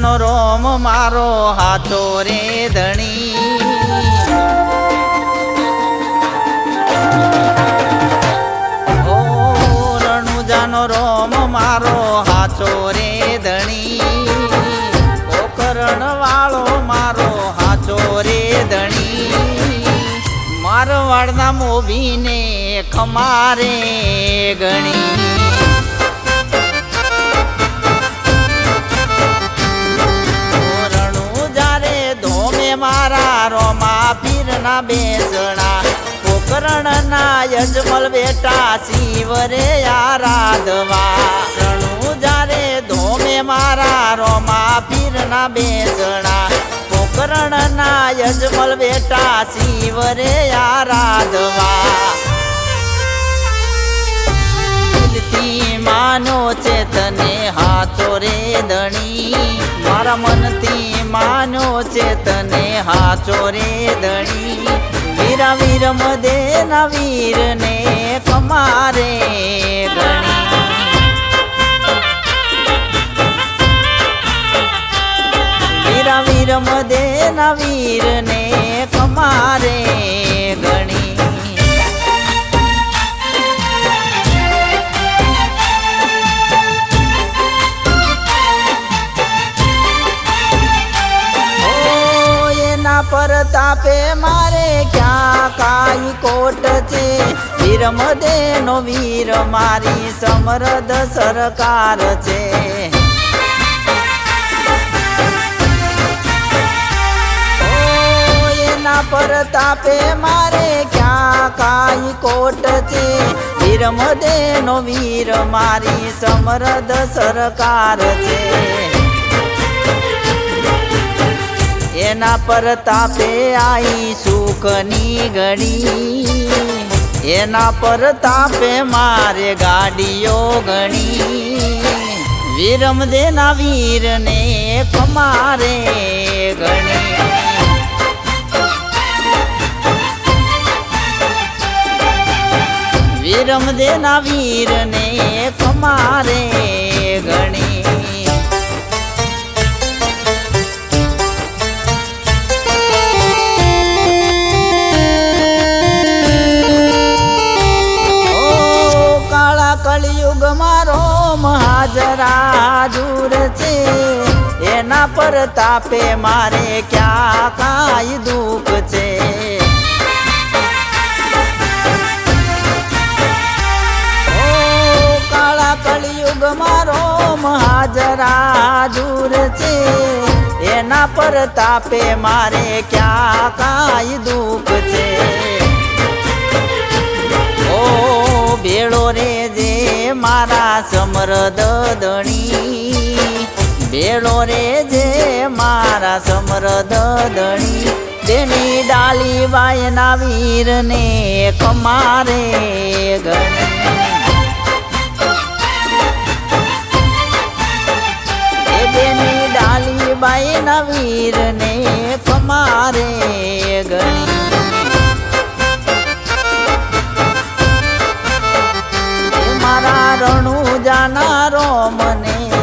મારો હાથો રે ધણી. રણુજાનો રોમ, મારો હાચો રે ધણી. ઓકરણ કરણ વાળો મારો હાચો રે ધણી. મારવાડના મોભીને ખમારે ગણી. રોમા બેસણા. બેસણા પોકરણના યજમલ બેટા શિવરે આરાધવા. રણું જારે ધોમે મારા રોમા પીરના બેસણા. પોકરણના યજમલ બેટા શિવરે આરાધવા. માનો છે તને હાચો રે ધણી. વીરા વીર મદે ના વીર ને કમારે ગણી વીરા વીર મદે ના વીર ને તાપે મારે ક્યાં કાઈ કોટ છે? વીર મદે નો વીર, મારી સમરદ સરકાર છે. એના પર તાપે મારે ક્યાં કાઈ કોટ છે? વીર મદે નો વીર, મારી સમરદ સરકાર છે. એના પર તાપે આઈ સુખની ઘડી એના પર તાપે મારે ગાડીઓ ગણી. વિરમ દેના વીરને કમારે ગણી. વિરમ દેના વીરને જુર છે. એના પર તાપે મારે ક્યાં કાંઈ દુઃખ છે. કાળા કળિયુગ મારો મહાજરા જુર છે. એના પર તાપે મારે ક્યાં કાંઈ દુઃખ છે. મારા સમરદ દણી રે જે મારા સમરદ દણી તેની ડાલી વાયના વીરને કમારે ગણી. બેની ડાલી બાયના વીરને કમારે ગણી. મારા રણુ જાનારો મને